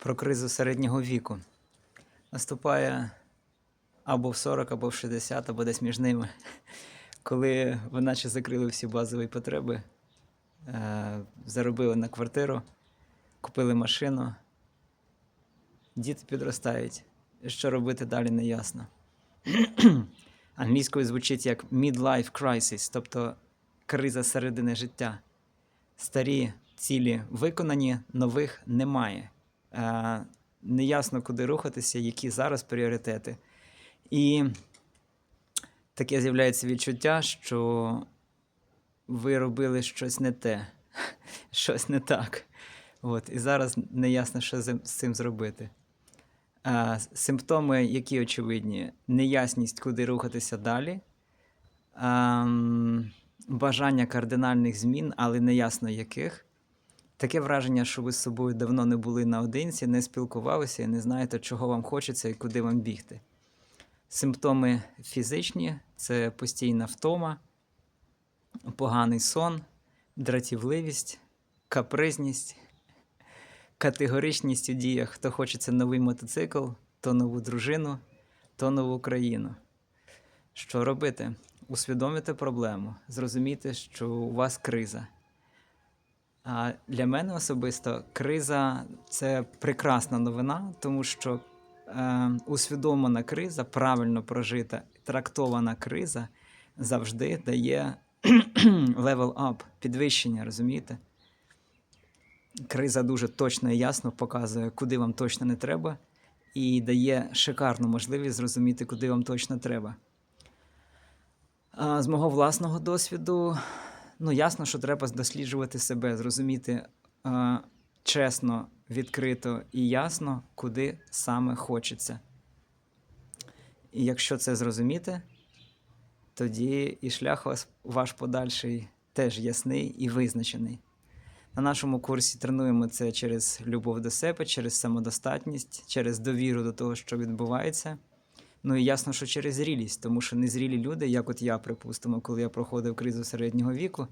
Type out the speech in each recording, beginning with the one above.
про кризу середнього віку. Наступає або в 40, або в 60, або десь між ними, коли ви наче закрили всі базові потреби, е, заробили на квартиру, купили машину, діти підростають. Що робити далі, не ясно. Англійською звучить як midlife crisis, тобто криза середини життя. Старі цілі виконані, нових немає. Е, неясно, куди рухатися, які зараз пріоритети. І таке з'являється відчуття, що ви робили щось не те, щось не так. От, і зараз не ясно, що з цим зробити. А, симптоми, які очевидні: неясність, куди рухатися далі, а, бажання кардинальних змін, але неясно яких. Таке враження, що ви з собою давно не були наодинці, не спілкувалися і не знаєте, чого вам хочеться і куди вам бігти. Симптоми фізичні це постійна втома, поганий сон, дратівливість, капризність, категоричність у діях. Хто хочеться новий мотоцикл, то нову дружину, то нову країну. Що робити? Усвідомити проблему, зрозуміти, що у вас криза. А для мене особисто криза це прекрасна новина, тому що е, усвідомлена криза, правильно прожита, трактована криза завжди дає level up, підвищення, розумієте? Криза дуже точно і ясно показує, куди вам точно не треба, і дає шикарну можливість зрозуміти, куди вам точно треба. З мого власного досвіду, ну ясно, що треба досліджувати себе, зрозуміти е, чесно, відкрито і ясно, куди саме хочеться. І якщо це зрозуміти, тоді і шлях ваш подальший теж ясний і визначений. На нашому курсі тренуємо це через любов до себе, через самодостатність, через довіру до того, що відбувається. Ну і ясно, що через зрілість, тому що незрілі люди, як от я, припустимо, коли я проходив кризу середнього віку,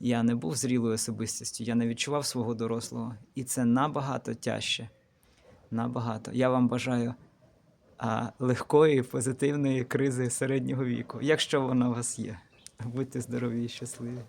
я не був зрілою особистістю, я не відчував свого дорослого. І це набагато тяжче. Набагато. Я вам бажаю а, легкої, позитивної кризи середнього віку, якщо вона у вас є. Будьте здорові і щасливі.